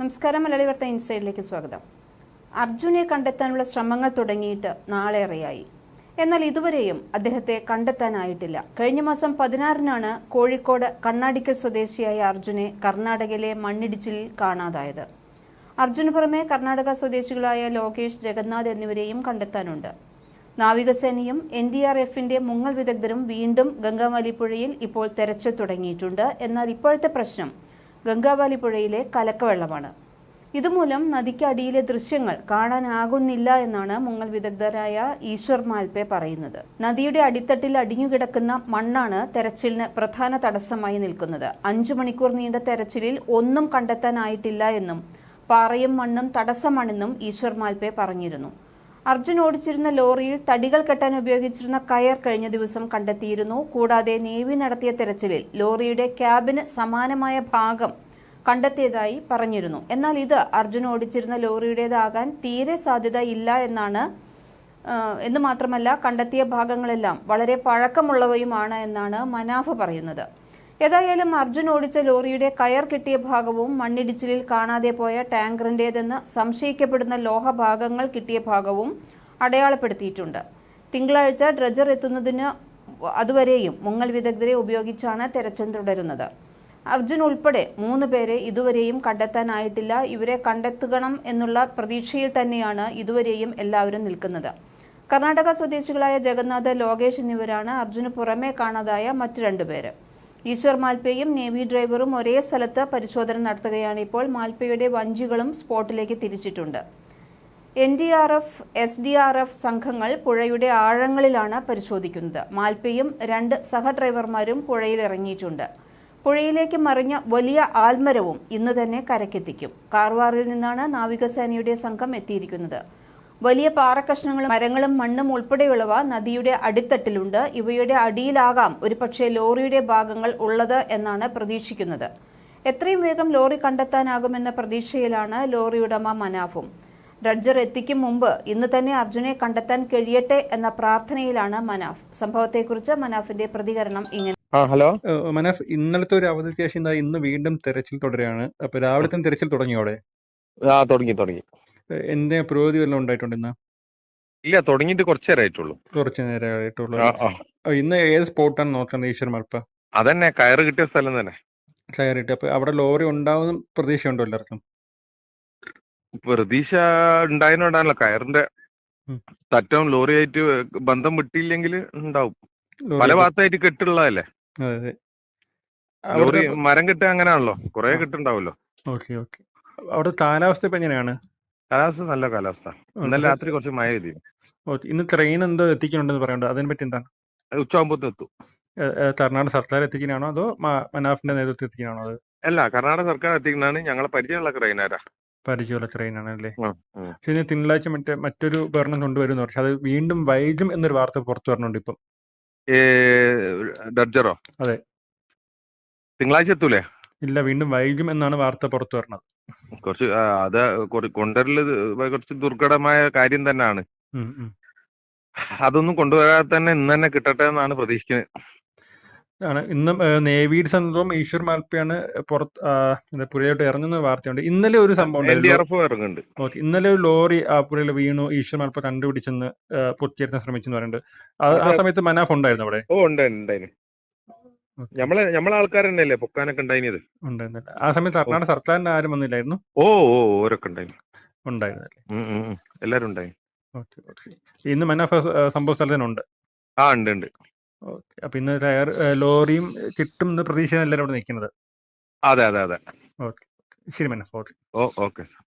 നമസ്കാരം മലയാളി വാർത്ത ഇൻസൈഡിലേക്ക് സ്വാഗതം. അർജുനെ കണ്ടെത്താനുള്ള ശ്രമങ്ങൾ തുടങ്ങിയിട്ട് നാളേറെയായി. എന്നാൽ ഇതുവരെയും അദ്ദേഹത്തെ കണ്ടെത്താനായിട്ടില്ല. കഴിഞ്ഞ മാസം പതിനാറിനാണ് കോഴിക്കോട് കണ്ണാടിക്കൽ സ്വദേശിയായ അർജുനെ കർണാടകയിലെ മണ്ണിടിച്ചിലിൽ കാണാതായത്. അർജുന് പുറമെ കർണാടക സ്വദേശികളായ ലോകേഷ് ജഗന്നാഥ് എന്നിവരെയും കണ്ടെത്താനുണ്ട്. നാവികസേനയും എൻ ഡി ആർ എഫിന്റെ മുങ്ങൽ വിദഗ്ധരും വീണ്ടും ഗംഗാവാലി പുഴയിൽ ഇപ്പോൾ തെരച്ചിൽ തുടങ്ങിയിട്ടുണ്ട്. എന്നാൽ ഇപ്പോഴത്തെ പ്രശ്നം ഗംഗാവാലി പുഴയിലെ കലക്കവെള്ളമാണ്. ഇതുമൂലം നദിക്കടിയിലെ ദൃശ്യങ്ങൾ കാണാനാകുന്നില്ല എന്നാണ് മുങ്ങൽ വിദഗ്ധരായ ഈശ്വർ മാൽപേ പറയുന്നത്. നദിയുടെ അടിത്തട്ടിൽ അടിഞ്ഞുകിടക്കുന്ന മണ്ണാണ് തെരച്ചിലിന് പ്രധാന തടസ്സമായി നിൽക്കുന്നത്. അഞ്ചു മണിക്കൂർ നീണ്ട തെരച്ചിലിൽ ഒന്നും കണ്ടെത്താനായിട്ടില്ല എന്നും പാറയും മണ്ണും തടസ്സമാണെന്നും ഈശ്വർ മാൽപേ പറഞ്ഞിരുന്നു. അർജുൻ ഓടിച്ചിരുന്ന ലോറിയിൽ തടികൾ കെട്ടാൻ ഉപയോഗിച്ചിരുന്ന കയർ കഴിഞ്ഞ ദിവസം കണ്ടെത്തിയിരുന്നു. കൂടാതെ നേവി നടത്തിയ തെരച്ചിലിൽ ലോറിയുടെ ക്യാബിന് സമാനമായ ഭാഗം കണ്ടെത്തിയതായി പറഞ്ഞിരുന്നു. എന്നാൽ ഇത് അർജുൻ ഓടിച്ചിരുന്ന ലോറിയുടേതാകാൻ തീരെ സാധ്യത ഇല്ല എന്നാണ് എന്ന് മാത്രമല്ല കണ്ടെത്തിയ ഭാഗങ്ങളെല്ലാം വളരെ പഴക്കമുള്ളവയുമാണ് എന്നാണ് മനാഫ് പറയുന്നത്. ഏതായാലും അർജുൻ ഓടിച്ച ലോറിയുടെ കയർ കിട്ടിയ ഭാഗവും മണ്ണിടിച്ചിലിൽ കാണാതെ പോയ ടാങ്കറിന്റേതെന്ന് സംശയിക്കപ്പെടുന്ന ലോഹഭാഗങ്ങൾ കിട്ടിയ ഭാഗവും അടയാളപ്പെടുത്തിയിട്ടുണ്ട്. തിങ്കളാഴ്ച ഡ്രജർ എത്തുന്നതിന് അതുവരെയും മുങ്ങൽ വിദഗ്ധരെ ഉപയോഗിച്ചാണ് തെരച്ചിൽ തുടരുന്നത്. അർജുൻ ഉൾപ്പെടെ മൂന്ന് പേരെ ഇതുവരെയും കണ്ടെത്താനായിട്ടില്ല. ഇവരെ കണ്ടെത്തണം എന്നുള്ള പ്രതീക്ഷയിൽ തന്നെയാണ് ഇതുവരെയും എല്ലാവരും നിൽക്കുന്നത്. കർണാടക സ്വദേശികളായ ജഗന്നാഥ് ലോകേഷ് എന്നിവരാണ് അർജുന് പുറമേ കാണാതായ മറ്റു രണ്ടുപേര് ഈശ്വർ മാൽപ്പയും നേവി ഡ്രൈവറും ഒരേ സ്ഥലത്ത് പരിശോധന നടത്തുകയാണ്. ഇപ്പോൾ മാൽപ്പയുടെ വഞ്ചികളും സ്പോട്ടിലേക്ക് തിരിച്ചിട്ടുണ്ട്. N D R F S D R F സംഘങ്ങൾ പുഴയുടെ ആഴങ്ങളിലാണ് പരിശോധിക്കുന്നത്. മാൽപ്പയും രണ്ട് സഹ ഡ്രൈവർമാരും പുഴയിൽ ഇറങ്ങിയിട്ടുണ്ട്. പുഴയിലേക്ക് മറിഞ്ഞ വലിയ ആൽമരവും ഇന്ന് തന്നെ കരക്കെത്തിക്കും കാർവാറിൽ നിന്നാണ് നാവികസേനയുടെ സംഘം എത്തിയിരിക്കുന്നത്. വലിയ പാറക്കഷ്ണങ്ങളും മരങ്ങളും മണ്ണും ഉൾപ്പെടെയുള്ളവ നദിയുടെ അടിത്തട്ടിലുണ്ട്. ഇവയുടെ അടിയിലാകാം ഒരുപക്ഷെ ലോറിയുടെ ഭാഗങ്ങൾ ഉള്ളത് എന്നാണ് പ്രതീക്ഷിക്കുന്നത്. എത്രയും വേഗം ലോറി കണ്ടെത്താനാകുമെന്ന പ്രതീക്ഷയിലാണ് ലോറിയുടമ ഉടമ മനാഫും. ഡ്രഡ്ജർ എത്തിക്കും മുമ്പ് ഇന്ന് തന്നെ അർജുനെ കണ്ടെത്താൻ കഴിയട്ടെ എന്ന പ്രാർത്ഥനയിലാണ് മനാഫ്. സംഭവത്തെക്കുറിച്ച് മനാഫിന്റെ പ്രതികരണം ഇങ്ങനെ. ആ ഹലോ? മനാഫ് ഇന്നലത്തെ ഒരു അവധിക്ക് ശേഷം ഇന്ന് വീണ്ടും തെരച്ചിൽ തുടരുകയാണ്. അപ്പൊ രാവിലത്തെ തന്നെ തെരച്ചിൽ തുടങ്ങിയോടെ ആ തുടങ്ങി തുടങ്ങി. എന്റെ പുരോഗതി വല്ലതും ഉണ്ടായിട്ടുണ്ട് ഇന്ന്? ഇല്ല തുടങ്ങിയിട്ട് കുറച്ചു നേരമായിട്ടുള്ളൂ കുറച്ച് നേരമായിട്ടുള്ളൂ ഇന്ന് ഏത് സ്പോട്ടാണ് നോക്കുന്നത് ഈശ്വർ മർപ്പ അതന്നെ കയറ് കിട്ടിയ സ്ഥലം തന്നെ. കയറി അപ്പൊ അവിടെ ലോറി ഉണ്ടാവുന്ന ഉണ്ടാവും പ്രതീക്ഷയുണ്ടോ എല്ലാവർക്കും? പ്രതീക്ഷ ഉണ്ടായതുകൊണ്ടാണല്ലോ കയറിന്റെ തറ്റവും ലോറി ആയിട്ട് ബന്ധം വിട്ടില്ലെങ്കിൽ ഉണ്ടാവും. പല ഭാഗത്തായിട്ട് കെട്ടുള്ളതല്ലേ? ലോറി മരം കെട്ടുക അങ്ങനെയാണല്ലോ. കൊറേ ആ. കെട്ടുണ്ടാവുമല്ലോ. Okay okay. അവിടെ കാലാവസ്ഥ ഇപ്പൊ എങ്ങനെയാണ്? കാലാവസ്ഥ നല്ല കാലാവസ്ഥ. ഇന്നലെ രാത്രി കുറച്ച് മഴ എഴുതി ഇന്ന് ട്രെയിൻ എന്തോ എത്തിക്കുന്നുണ്ടെന്ന് പറയുന്നുണ്ട്. അതിനെ പറ്റി എന്താണ്? ഉച്ചയാകുമ്പോഴത്തെ എത്തും. കർണാടക സർക്കാർ എത്തിക്കാനാണോ അതോ മനാഫിന്റെ നേതൃത്വത്തിൽ എത്തിക്കാനാണോ അത്? അല്ല കർണാടക സർക്കാർ എത്തിക്കുന്നതാണ് ഞങ്ങളെ പരിചയമുള്ള ട്രെയിനാരാ. പരിചയമുള്ള ട്രെയിനാണ് അല്ലേ. പക്ഷെ ഇനി തിങ്കളാഴ്ച മറ്റേ മറ്റൊരു ഭരണം കൊണ്ടുവരുന്നു പക്ഷെ അത് വീണ്ടും വൈകും എന്നൊരു വാർത്ത പുറത്തു വരണുണ്ട് ഇപ്പം. ഡർജറോ അതെ. തിങ്കളാഴ്ച എത്തൂലേ? ഇല്ല വീണ്ടും വൈകും എന്നാണ് വാർത്ത പുറത്തു വരുന്നത്. കുറച്ച് അത് കൊണ്ടുവരൽ കുറച്ച് ദുർഘടമായ കാര്യം തന്നെയാണ്. അതൊന്നും കൊണ്ടുവരാതെ തന്നെ ഇന്ന് തന്നെ കിട്ടട്ടെ എന്നാണ് പ്രതീക്ഷിക്കുന്നത്. ആണ്. ഇന്നും നേവിയുടെ സംഭവം ഈശ്വർ മാൽപ്പയാണ് പുറത്ത് പുഴയോട്ട് ഇറങ്ങുന്ന വാർത്തയുണ്ട്. ഇന്നലെ ഒരു സംഭവം ഓക്കെ ഇന്നലെ ഒരു ലോറി ആ പുഴയിൽ വീണു. ഈശ്വർ മാൽപ്പ കണ്ടുപിടിച്ചെന്ന് പൊട്ടിയെടുക്കാൻ ശ്രമിച്ചെന്ന് പറയുന്നുണ്ട്. ആ- ആ സമയത്ത് മനാഫ് ഉണ്ടായിരുന്നു അവിടെ ഓ ഉണ്ടായിരുന്നു ഉണ്ടായിരുന്നു ഓക്കെ. നമ്മളെ നമ്മളെ ആൾക്കാർ തന്നെയല്ലേ പൊക്കാനൊക്കെ ഉണ്ടായിരുന്നത് ഉണ്ടായിരുന്നില്ല ആ സമയത്ത് അർണാട് സർക്കാരിന്റെ ആരും വന്നില്ലായിരുന്നു? ഓ ഓ ഓരൊക്കെ ഉണ്ടായിരുന്നു. ഉണ്ടായിരുന്നല്ലേ. എല്ലാരും ഉണ്ടായി ഇന്ന് മനാഫ് സംഭവ സ്ഥലത്ത് തന്നെ ഉണ്ട് ആ ഉണ്ട് ഉണ്ട്. ഓക്കെ. അപ്പൊ ഇന്ന് ടയർ ലോറിയും കിട്ടും എന്ന് പ്രതീക്ഷ എല്ലാവരും അവിടെ നിൽക്കുന്നത്. അതെ അതെ അതെ. ഓക്കെ. ശരി മനാഫ് ഓക്കെ. ഓ ഓക്കെ സാർ.